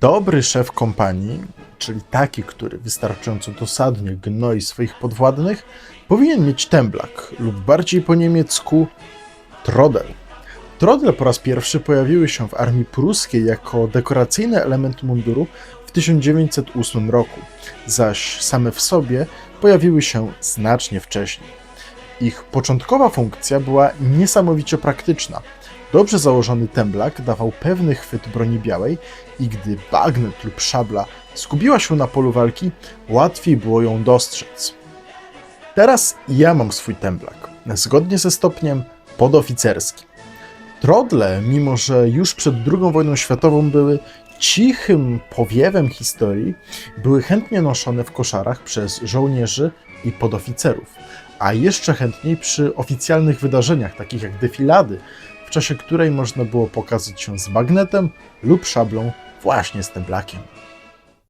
Dobry szef kompanii, czyli taki, który wystarczająco dosadnie gnoi swoich podwładnych, powinien mieć temblak lub bardziej po niemiecku trodel. Trodle po raz pierwszy pojawiły się w armii pruskiej jako dekoracyjny element munduru w 1908 roku, zaś same w sobie pojawiły się znacznie wcześniej. Ich początkowa funkcja była niesamowicie praktyczna. Dobrze założony temblak dawał pewny chwyt broni białej i gdy bagnet lub szabla skubiła się na polu walki, łatwiej było ją dostrzec. Teraz ja mam swój temblak, zgodnie ze stopniem podoficerski. Trodle, mimo że już przed II wojną światową były cichym powiewem historii, były chętnie noszone w koszarach przez żołnierzy i podoficerów, a jeszcze chętniej przy oficjalnych wydarzeniach, takich jak defilady, w czasie której można było pokazać się z bagnetem lub szablą właśnie z temblakiem.